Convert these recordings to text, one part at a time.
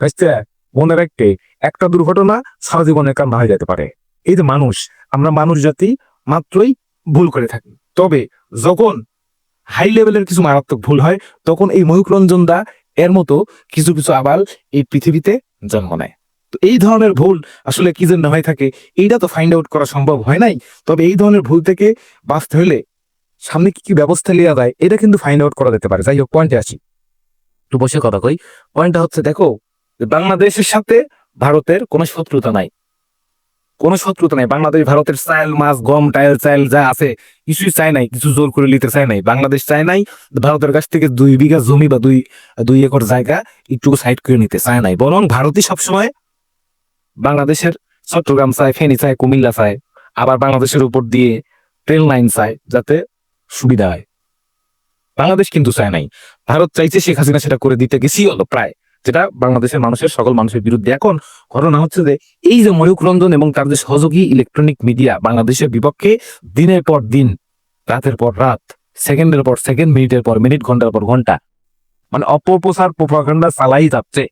বুঝতে মনে রাখতে একটা দুর্ঘটনা সারা জীবনের কান্না হয়ে যেতে পারে। এই যে মানুষ, আমরা মানুষ জাতি মাত্রই ভুল করে থাকি। তবে যখন হাই লেভেলের কিছু মারাত্মক ভুল হয়, তখন এই ময়ূক রঞ্জন দা এর মতো কিছু কিছু আবাল এই পৃথিবীতে জন্ম নেয়। তো এই ধরনের ভুল আসলে কি জন্য হয়ে থাকে, এইটা তো ফাইন্ড আউট করা সম্ভব হয় নাই। তবে এই ধরনের ভুল থেকে বাঁচতে হলে সামনে কি কি ব্যবস্থা নেওয়া যায়, এটা কিন্তু ফাইন্ড আউট করা যেতে পারে। যাই হোক পয়েন্টে আসি। একটু বসে কথা কই। পয়েন্টটা হচ্ছে, দেখো যে বাংলাদেশের সাথে ভারতের কোনো শত্রুতা নাই। কোনো শত্রুতা নাই। বাংলাদেশ ভারতের চাল, মাছ, গম টাইল চাইল যা আছে, কিছুই চায় নাই, কিছু জোর করে নিতে চায় নাই। বাংলাদেশ চায় নাই, ভারতের কাছ থেকে দুই বিঘা জমি বা দুই দুই একর জায়গা একটু সাইড করে নিতে চায় নাই। বরং ভারতই সবসময় বাংলাদেশের চট্টগ্রাম চায়, ফেনী চায়, কুমিল্লা চায়, আবার বাংলাদেশের উপর দিয়ে ট্রেন লাইন চায় যাতে সুবিধা হয়। বাংলাদেশ কিন্তু চায় নাই। ভারত চাইছে শেখ হাসিনা সেটা করে দিতে গেছি হলো প্রায়। যেটা বাংলাদেশের মানুষের, সকল মানুষের বিরুদ্ধে। এখন ঘটনা হচ্ছে যে, এই যে ময়ূক রঞ্জন এবং তার যে সহযোগী ইলেকট্রনিক মিডিয়া বাংলাদেশের বিপক্ষে দিনের পর দিন, রাতের পর রাত, সেকেন্ডের পর সেকেন্ড, মিনিটের পর মিনিট, ঘণ্টার পর ঘণ্টা মানে অপপ্রচার প্রপাগান্ডা চালাই যাচ্ছে।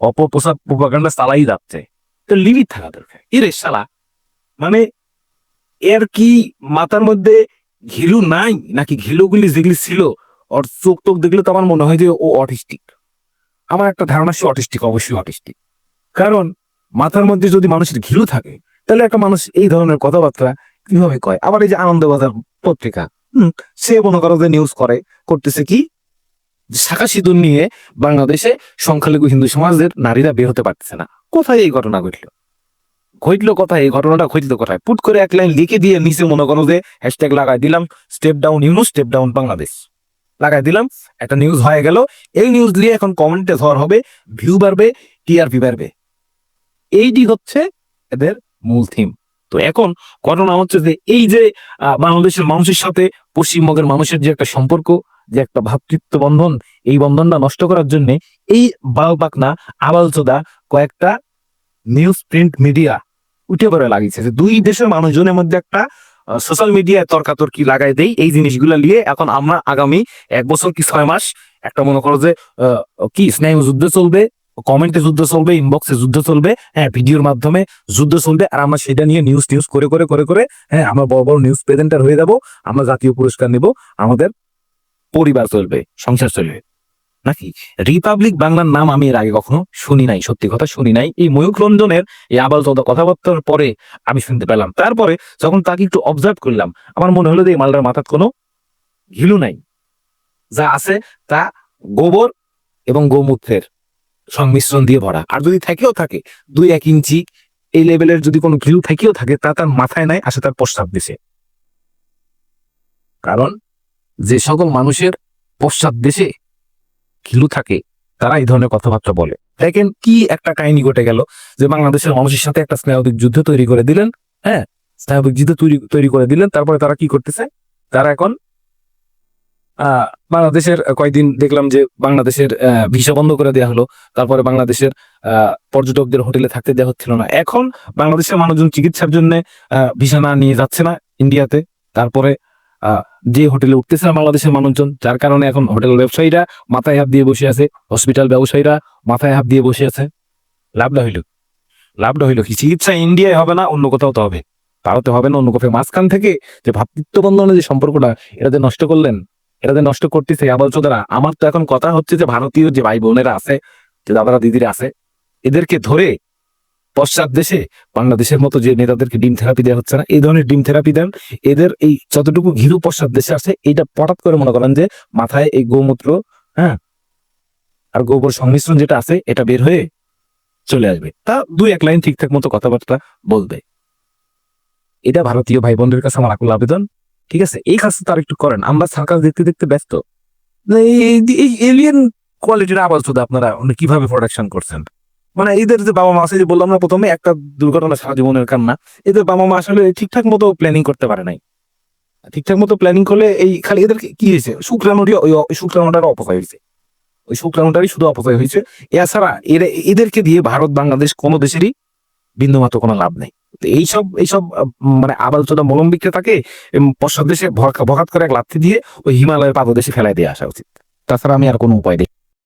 অপপ্রচার প্রপাগান্ডা চালাই যাচ্ছে। তো লিমিট থাকা দরকার। এরে শালা মানে এর কি মাথার মধ্যে ঘিলু নাই? নাকি ঘিলুগুলি যেগুলি ছিল, ওর চোখ টোক দেখলে তো আমার মনে হয় যে ও অটিস্টিক আমার একটা ধারণা সে অটিস্টিক, অবশ্যই অটিস্টিক। কারণ মাথার মধ্যে যদি মানুষের ঘিলু থাকে, তাহলে একটা মানুষ এই ধরনের কথাবার্তা কীভাবে কয়? আবার এই যে আনন্দবাজার পত্রিকা সে মনে করো যে নিউজ করে, করতেছে কি? শাখা সিঁদুর নিয়ে বাংলাদেশে সংখ্যালঘু হিন্দু সমাজের নারীরা বের হতে পারতেছে না। কোথায় এই ঘটনা ঘটলো? ঘটলো কোথায়? এই ঘটনাটা ঘটলো কোথায়? পুট করে এক লাইন লিখে দিয়ে নিচে মনে করো যে হ্যাশট্যাগ লাগাই দিলাম step down you know step down Bangladesh লাগাই দিলাম। একটা নিউজ হয়ে গেল। এই নিউজ দিয়ে এখন কমেন্টে ঝড় হবে ভিউ বাড়বে টিআরপি বাড়বে। এইটি হচ্ছে এদের মূল থিম তো এখন ঘটনা হচ্ছে যে এই যে বাংলাদেশের মানুষের সাথে পশ্চিমবঙ্গের মানুষের যে একটা সম্পর্ক, যে একটা ভ্রাতৃত্ব বন্ধন, এই বন্ধনটা নষ্ট করার জন্য এই বাল পাকনা আবাল চোদা কয়েকটা নিউজ প্রিন্ট মিডিয়া উঠে পড়ে লাগিয়েছে। যে দুই দেশের মানুষজনের মধ্যে একটা সোশ্যাল মিডিয়ায় তর্কাতর্কি লাগাই দেই। এই জিনিসগুলো নিয়ে এখন আমরা আগামী এক বছর কি ছয় মাস, একটা মনে করো যে কি স্নায়ু যুদ্ধ চলবে কমেন্টে যুদ্ধ চলবে ইনবক্সে যুদ্ধ চলবে হ্যাঁ ভিডিওর মাধ্যমে যুদ্ধ চলবে, আর আমরা সেটা নিয়ে নিউজ নিউজ করে করে করে করে হ্যাঁ আমরা বড় বড় নিউজ প্রেজেন্টার হয়ে যাব, আমরা জাতীয় পুরস্কার নেব, আমাদের পরিবার চলবে, সংসার চলবে। নাকি? রিপাবলিক বাংলার নাম আমি এর আগে কখনো শুনি নাই, সত্যি কথা শুনি নাই। এই ময়ূক রঞ্জনের এই আবাল চলতা কথাবার্তার পরে আমি শুনতে পেলাম। তারপরে যখন তাকে একটু অবজার্ভ করলাম, আমার মনে হলো যে এই মালটার মাথার কোনো ঘিলু নাই। যা আছে তা গোবর এবং গোমূত্রের সংমিশ্রণ দিয়ে ভরা। আর যদি থেকেও থাকে, দুই এক ইঞ্চি এই লেভেলের যদি কোনো ঘিলু থেকেও থাকে, তা তার মাথায় নাই, আসে তার প্রস্তাব দিছে কারণ যে সকল মানুষের পশ্চাৎ দেশে ঘিলু থাকে, তারা এই ধরনের কথাবার্তা বলে। দেখেন কি একটা কাহিনী ঘটে গেল যে বাংলাদেশের মানুষের সাথে একটা স্নায়বিক যুদ্ধ তৈরি করে দিলেন হ্যাঁ? স্নায়বিক যুদ্ধ তৈরি তৈরি করে দিলেন, তারপরে তারা কি করতেছে? তারা এখন বাংলাদেশের কয়েকদিন দেখলাম যে বাংলাদেশের ভিসা বন্ধ করে দেওয়া হলো, তারপরে বাংলাদেশের পর্যটকদের হোটেলে থাকতে দেওয়া হচ্ছিল না। এখন বাংলাদেশের মানুষজন চিকিৎসার জন্য ভিসা না নিয়ে যাচ্ছে না ইন্ডিয়াতে, তারপরে যে হোটেলে উঠতেছে না বাংলাদেশের মানুষজন, যার কারণে এখন হোটেল ব্যবসায়ীরা মাথায় হাত দিয়ে বসে আছে হসপিটাল ব্যবসায়ীরা মাথায় হাত দিয়ে বসে আছে। লাভটা হইল লাভটা হইল কি? চিকিৎসা ইন্ডিয়ায় হবে না, অন্য কোথাও তো হবে। ভারতে হবে না, অন্য কোথাও। মাঝখান থেকে যে ভাতৃত্ব বন্ধনের যে সম্পর্কটা, এটা যে নষ্ট করলেন, এটা যে নষ্ট করতেছে আবার চোদারা আমার তো এখন কথা হচ্ছে যে ভারতীয় যে ভাই বোনেরা আছে, যে দাদারা, দিদিরা আছে, এদেরকে ধরে পশ্চাৎ দেশে, বাংলাদেশের মতো যে নেতাদেরকে ডিম থেরাপি দেওয়া হচ্ছে না, এই ধরনের ডিম থেরাপি দেন, এদের এই যতটুকু ঘিরু পশ্চাৎ দেশে আছে এইটা হঠাৎ করে মনে করেন যে মাথায় এই গোমূত্র হ্যাঁ আর গোবর সংমিশ্রণ যেটা আছে, এটা বের হয়ে চলে আসবে। তা দুই এক লাইন ঠিকঠাক মতো কথাবার্তা বলবে। এটা ভারতীয় ভাই বোনদের কাছে আমার আকুল আবেদন, ঠিক আছে? এই কাজটা তার একটু করেন। আমরা সার্কাস দেখতে দেখতে ব্যস্ত। এই এলিয়েন কোয়ালিটির আবার শুধু আপনারা কীভাবে প্রোডাকশন করছেন? মানে এদের যে বাবা মা আছে যে বললাম না প্রথমে, একটা দুর্ঘটনা সারা জীবনের কান্না। এদের বাবা মা আসলে ঠিকঠাক মতো প্ল্যানিং করতে পারে নাই। ঠিকঠাক মতো প্ল্যানিং করলে এই খালি এদের কি হয়েছে? শুক্রাণুটি ওই শুক্রাণুটার অপচয় হয়েছে। ওই শুক্রাণুটারই শুধু অপচয় হয়েছে। এছাড়া এরা, এদেরকে দিয়ে ভারত, বাংলাদেশ কোনো দেশেরই বিন্দুমাত্র কোনো লাভ নেই। এইসব এইসব মানে আবাল চোদা মলম বিক্রেতাকে পশ্চাৎ দেশে ভগাত করে এক লাথি দিয়ে ওই হিমালয়ের পাদদেশে ফেলাই দিয়ে আসা উচিত। তাছাড়া আমি আর কোনো উপায় দেখি